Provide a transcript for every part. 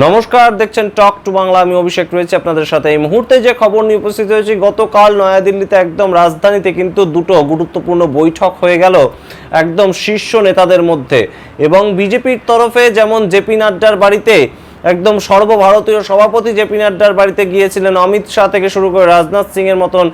নমস্কার, দেখছেন talk to Bangla আমি অভিষেক রয়েছে আপনাদের সাথে। এই মুহূর্তে যে খবর নিয়ে উপস্থিত হয়েছি, গতকাল নয়াদিল্লিতে একদম রাজধানীতে কিন্তু দুটো গুরুত্বপূর্ণ বৈঠক হয়ে গেল একদম শীর্ষ নেতাদের মধ্যে। এবং বিজেপির তরফে যেমন জেপি নাড্ডার বাড়িতে একদম সর্বভারতীয় সভাপতি জেপি নাড্ডার বাড়িতে গিয়েছিলেন, অমিত শাহ থেকে শুরু করে রাজনাথ সিং এর মতন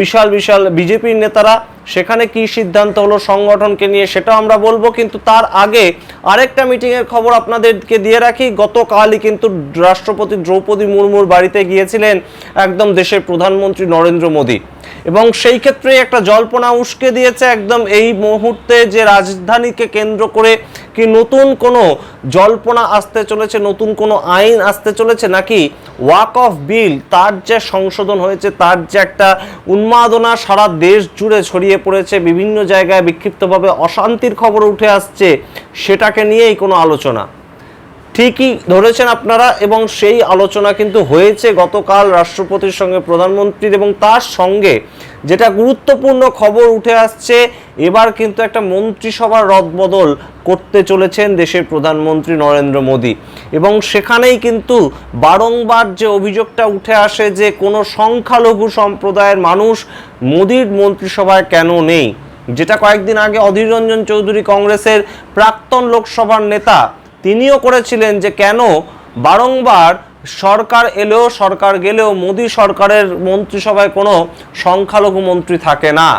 বিশাল বিশাল বিজেপির নেতারা, সেখানে কি সিদ্ধান্ত হলো, সংগঠনকে নিয়ে সেটা আমরা বলব, কিন্তু তার আগে আরেকটা মিটিংয়ের খবর আপনাদেরকে দিয়ে রাখি। গতকালই কিন্তু রাষ্ট্রপতি দ্রৌপদী মুর্মুর বাড়িতে গিয়েছিলেন একদম দেশের প্রধানমন্ত্রী নরেন্দ্র মোদী। এবং সেই ক্ষেত্রে একটা জল্পনা উস্কে দিয়েছে, একদম এই মুহূর্তে যে রাজধানীকে কেন্দ্র করে কি নতুন কোনো জল্পনা আসতে চলেছে, নতুন কোনো আইন আসতে চলেছে, নাকি ওয়াক অফ বিল তার যে সংশোধন হয়েছে, তার যে একটা উন্মাদনা সারা দেশ জুড়ে ছড়িয়ে পড়েছে, বিভিন্ন জায়গায় বিক্ষিপ্তভাবে অশান্তির খবর উঠে আসছে, সেটাকে নিয়েই কোনো আলোচনা? ঠিকই ধরেছেন আপনারা এবং সেই আলোচনা কিন্তু হয়েছে গতকাল রাষ্ট্রপতির সঙ্গে প্রধানমন্ত্রীর এবং তার সঙ্গে। যেটা গুরুত্বপূর্ণ খবর উঠে আসছে, এবার কিন্তু একটা মন্ত্রিসভার রদবদল করতে চলেছেন দেশের প্রধানমন্ত্রী নরেন্দ্র মোদী। এবং সেখানেই কিন্তু বারংবার যে অভিযোগটা উঠে আসে যে কোনো সংখ্যালঘু সম্প্রদায়ের মানুষ মোদীর মন্ত্রিসভায় কেন নেই? যেটা কয়েকদিন আগে অধীর রঞ্জন চৌধুরী কংগ্রেসের প্রাক্তন লোকসভার নেতা তিনিও করেছিলেন যে কেন বারংবার সরকার এলেও সরকার গেলেও মোদী সরকারের মন্ত্রিসভায় কোনো সংখ্যালঘু মন্ত্রী থাকে না।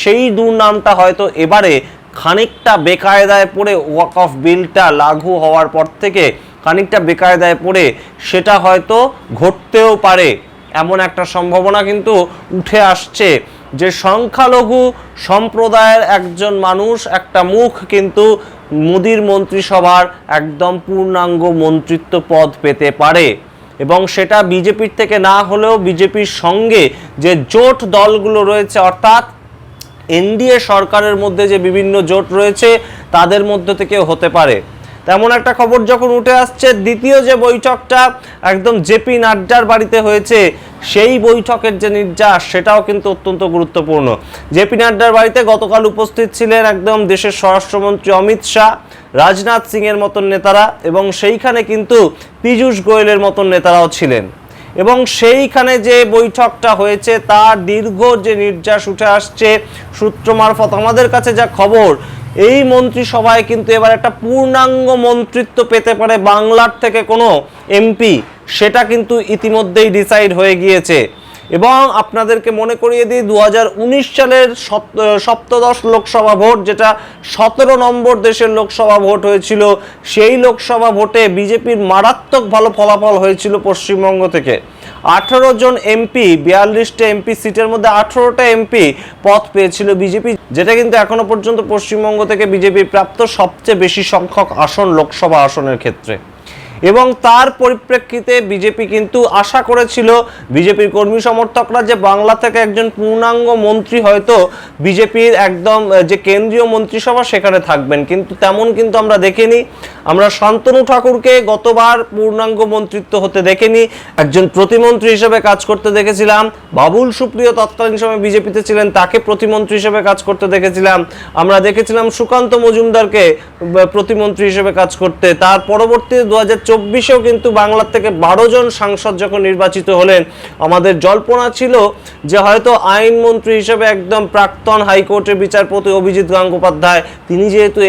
সেই দুর্নামটা হয়তো এবারে খানিকটা বেকায়দায় পড়ে ওয়াক অফ বিলটা লাঘু হওয়ার পর থেকে খানিকটা বেকায়দায় পড়ে সেটা হয়তো ঘটতেও পারে। এমন একটা সম্ভাবনা কিন্তু উঠে আসছে যে সংখ্যালঘু সম্প্রদায়ের একজন মানুষ একটা মুখ কিন্তু মোদির মন্ত্রিসভার একদম পূর্ণাঙ্গ মন্ত্রিত্ব পদ পেতে পারে। এবং সেটা বিজেপির থেকে না হলেও বিজেপির সঙ্গে যে জোট দলগুলো রয়েছে, অর্থাৎ এনডিএ সরকারের মধ্যে যে বিভিন্ন জোট রয়েছে, তাদের মধ্যে থেকে হতে পারে। তেমন একটা খবর যখন উঠে আসছে, দ্বিতীয় যে বৈঠকটা একদম জেপি নাড্ডার বাড়িতে হয়েছে সেই বৈঠকের যে নির্যাস, সেটাও কিন্তু অত্যন্ত গুরুত্বপূর্ণ। জেপি নাড্ডার বাড়িতে গতকাল উপস্থিত ছিলেন একদম দেশের স্বরাষ্ট্রমন্ত্রী অমিত শাহ, রাজনাথ সিং এর মতন নেতারা এবং সেইখানে কিন্তু পীযূষ গোয়েলের মতন নেতারাও ছিলেন। এবং সেইখানে যে বৈঠকটা হয়েছে তার দীর্ঘ যে নির্যাস উঠে আসছে, সূত্র মারফত আমাদের কাছে যা খবর, এই মন্ত্রিসভায় কিন্তু এবার একটা পূর্ণাঙ্গ মন্ত্রিত্ব পেতে পারে বাংলার থেকে কোনো এমপি। সেটা কিন্তু ইতিমধ্যেই ডিসাইড হয়ে গিয়েছে। এবং আপনাদেরকে মনে করিয়ে দিই দু হাজার উনিশ সালের সপ্তদশ লোকসভা ভোট, যেটা সতেরো নম্বর দেশের লোকসভা ভোট হয়েছিল, সেই লোকসভা ভোটে বিজেপির মারাত্মক ভালো ফলাফল হয়েছিল পশ্চিমবঙ্গ থেকে। আঠারো জন এমপি, বিয়াল্লিশটা এমপি, সিটের মধ্যে আঠারোটা এমপি পথ পেয়েছিল বিজেপি, যেটা কিন্তু এখনও পর্যন্ত পশ্চিমবঙ্গ থেকে বিজেপির প্রাপ্ত সবচেয়ে বেশি সংখ্যক আসন লোকসভা আসনের ক্ষেত্রে। এবং তার পরিপ্রেক্ষিতে বিজেপি কিন্তু আশা করেছিল, বিজেপির কর্মী সমর্থকরা যে বাংলা থেকে একজন পূর্ণাঙ্গ মন্ত্রী হয়তো বিজেপির একদম যে কেন্দ্রীয় মন্ত্রিসভা সেখানে থাকবেন। কিন্তু তেমন কিন্তু আমরা দেখিনি। আমরা শান্তনু ঠাকুরকে গতবার পূর্ণাঙ্গ মন্ত্রিত্ব হতে দেখেনি। একজন প্রতিমন্ত্রী হিসেবে কাজ করতে দেখেছিলাম। বাবুল সুপ্রিয় তৎকালীন সময় বিজেপিতে ছিলেন, তাকে প্রতিমন্ত্রী হিসেবে কাজ করতে দেখেছিলাম। আমরা দেখেছিলাম সুকান্ত মজুমদারকে প্রতিমন্ত্রী হিসেবে কাজ করতে। তার পরবর্তী দু হাজার চব্বিশেও কিন্তু বাংলার থেকে বারো জন সাংসদ যখন নির্বাচিত হলেন, আমাদের জল্পনা ছিল যে হয়তো আইনমন্ত্রী হিসেবে একদম প্রাক্তন হাইকোর্টের বিচারপতি অভিজিৎ গঙ্গোপাধ্যায়, তিনি যেহেতু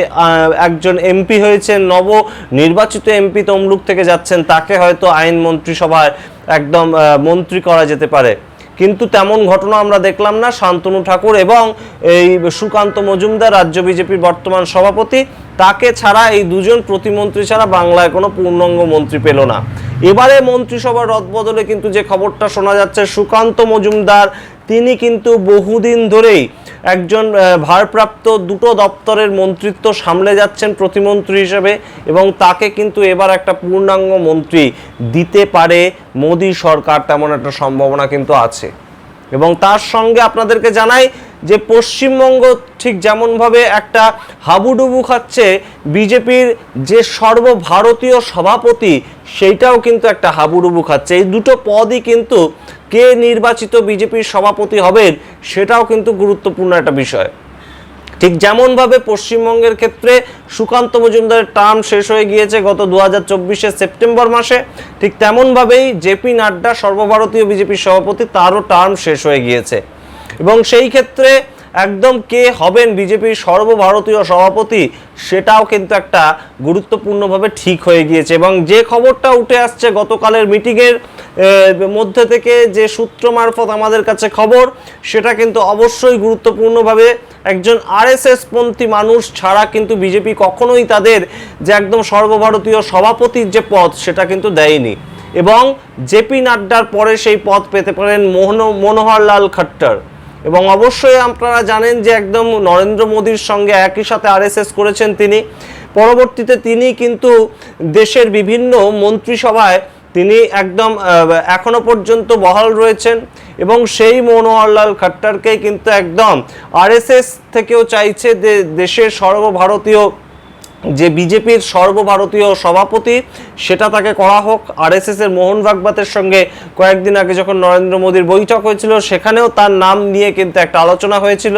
একজন এমপি হয়েছেন, নব নির্বাচিত এমপি তমলুক থেকে যাচ্ছেন, তাকে হয়তো আইন মন্ত্রিসভায় একদম মন্ত্রী করা যেতে পারে। কিন্তু তেমন ঘটনা আমরা দেখলাম না। শান্তনু ঠাকুর এবং এই সুকান্ত মজুমদার, রাজ্য বিজেপির বর্তমান সভাপতি, তাকে ছাড়া এই দুজন প্রতিমন্ত্রী ছাড়া বাংলায় কোনো পূর্ণাঙ্গ মন্ত্রী পেল না। এবারে মন্ত্রিসভার রদবদলে কিন্তু যে খবরটা শোনা যাচ্ছে, সুকান্ত মজুমদার তিনি কিন্তু বহুদিন ধরেই একজন ভারপ্রাপ্ত দুটো দপ্তরের মন্ত্রিত্ব সামলে যাচ্ছেন প্রতিমন্ত্রী হিসেবে এবং তাকে কিন্তু এবার একটা পূর্ণাঙ্গ মন্ত্রী দিতে পারে মোদী সরকার তেমন একটা সম্ভাবনা কিন্তু আছে। এবং তার সঙ্গে আপনাদেরকে জানাই যে পশ্চিমবঙ্গ ঠিক যেমনভাবে একটা হাবুডুবু খাচ্ছে, বিজেপির যে সর্বভারতীয় সভাপতি সেইটাও কিন্তু একটা হাবুডুবু খাচ্ছে। এই দুটো পদই কিন্তু কে নির্বাচিত বিজেপির সভাপতি হবেন সেটাও কিন্তু গুরুত্বপূর্ণ একটা বিষয়। ঠিক যেমনভাবে পশ্চিমবঙ্গের ক্ষেত্রে সুকান্ত মজুমদারের টার্ম শেষ হয়ে গিয়েছে গত দু হাজার সেপ্টেম্বর মাসে, ঠিক তেমনভাবেই জেপি নাড্ডা সর্বভারতীয় বিজেপির সভাপতি তারও টার্ম শেষ হয়ে গিয়েছে। এবং সেই ক্ষেত্রে একদম কে হবেন বিজেপির সর্বভারতীয় সভাপতি সেটাও কিন্তু একটা গুরুত্বপূর্ণভাবে ঠিক হয়ে গিয়েছে। এবং যে খবরটা উঠে আসছে গতকালের মিটিংয়ের মধ্যে থেকে যে সূত্র মারফত আমাদের কাছে খবর, সেটা কিন্তু অবশ্যই গুরুত্বপূর্ণভাবে একজন আরএসএস পন্থী মানুষ ছাড়া কিন্তু বিজেপি কখনোই তাদের যে একদম সর্বভারতীয় সভাপতির যে পদ, সেটা কিন্তু দেয়নি। এবং জেপি নাড্ডার পরে সেই পদ পেতে পারেন মোহন, মনোহরলাল খট্টর। এবং অবশ্যই আপনারা জানেন যে একদম নরেন্দ্র মোদীর সঙ্গে একই সাথে আরএসএস করেছেন তিনি। পরবর্তীতে তিনি কিন্তু দেশের বিভিন্ন মন্ত্রিসভায় তিনি একদম এখনও পর্যন্ত বহাল রয়েছেন এবং সেই মনোহরলাল খাট্টারকে কিন্তু একদম আরএসএস থেকেও চাইছে যে দেশের সর্বভারতীয় যে বিজেপির সর্বভারতীয় সভাপতি, সেটা তাকে করা হোক। আরএসএস এর মোহন ভাগবতের সঙ্গে কয়েকদিন আগে যখন নরেন্দ্র মোদীর বৈঠক হয়েছিল, সেখানেও তার নাম নিয়ে কিন্তু একটা আলোচনা হয়েছিল।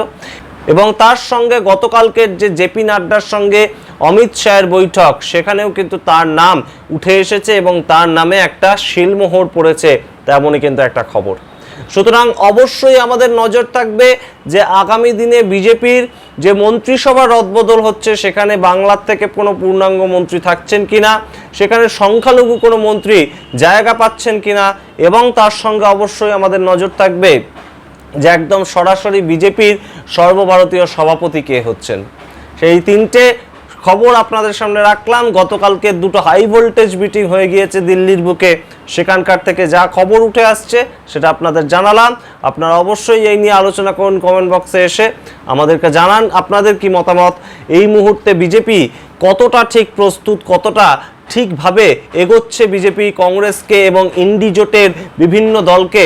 এবং তার সঙ্গে গতকালকের যে জেপি নাড্ডার সঙ্গে অমিত শাহের বৈঠক, সেখানেও কিন্তু তার নাম উঠে এসেছে এবং তার নামে একটা শিলমোহর পড়েছে, তেমনই কিন্তু একটা খবর। সুতরাং অবশ্যই আমাদের নজর থাকবে যে আগামী দিনে বিজেপির যে মন্ত্রিসভা রদবদল হচ্ছে, সেখানে বাংলার থেকে কোনো পূর্ণাঙ্গ মন্ত্রী থাকছেন কিনা, সেখানে সংখ্যালঘু কোনো মন্ত্রী জায়গা পাচ্ছেন কিনা, এবং তার সঙ্গে অবশ্যই আমাদের নজর থাকবে যে একদম সরাসরি বিজেপির সর্বভারতীয় সভাপতি কে হচ্ছেন। সেই তিনটে খবর আপনাদের সামনে রাখলাম। গতকালকে দুটো হাই ভোল্টেজ মিটিং হয়ে গিয়েছে দিল্লির বুকে। সেখানকার থেকে যা খবর উঠে আসছে, সেটা আপনাদের জানালাম। আপনারা অবশ্যই এই নিয়ে আলোচনা করুন কমেন্ট বক্সে এসে। আমাদেরকে জানান আপনাদের কি মতামত। এই মুহূর্তে বিজেপি কতটা ঠিক প্রস্তুত, কতটা ঠিকভাবে এগোচ্ছে বিজেপি, কংগ্রেসকে এবং ইন্ডি জোটের বিভিন্ন দলকে?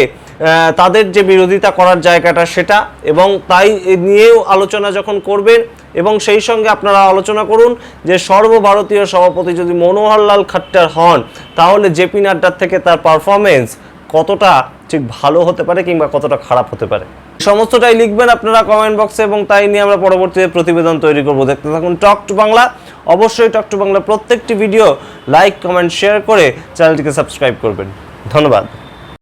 তাদের যে বিরোধিতা করার জায়গাটা সেটা এবং তাই নিয়েও আলোচনা যখন করবেন এবং সেই সঙ্গে আপনারা আলোচনা করুন যে সর্বভারতীয় সভাপতি যদি মনোহরলাল খট্টার হন, তাহলে জেপি নাড্ডার থেকে তার পারফরমেন্স কতটা ঠিক ভালো হতে পারে কিংবা কতটা খারাপ হতে পারে? সমস্তটাই লিখবেন আপনারা কমেন্ট বক্সে এবং তাই নিয়ে আমরা পরবর্তীতে প্রতিবেদন তৈরি করব। দেখতে থাকুন টক টু বাংলা। অবশ্যই টক টু বাংলা প্রত্যেকটি ভিডিও লাইক কমেন্ট শেয়ার করে চ্যানেলটিকে সাবস্ক্রাইব করবেন। ধন্যবাদ।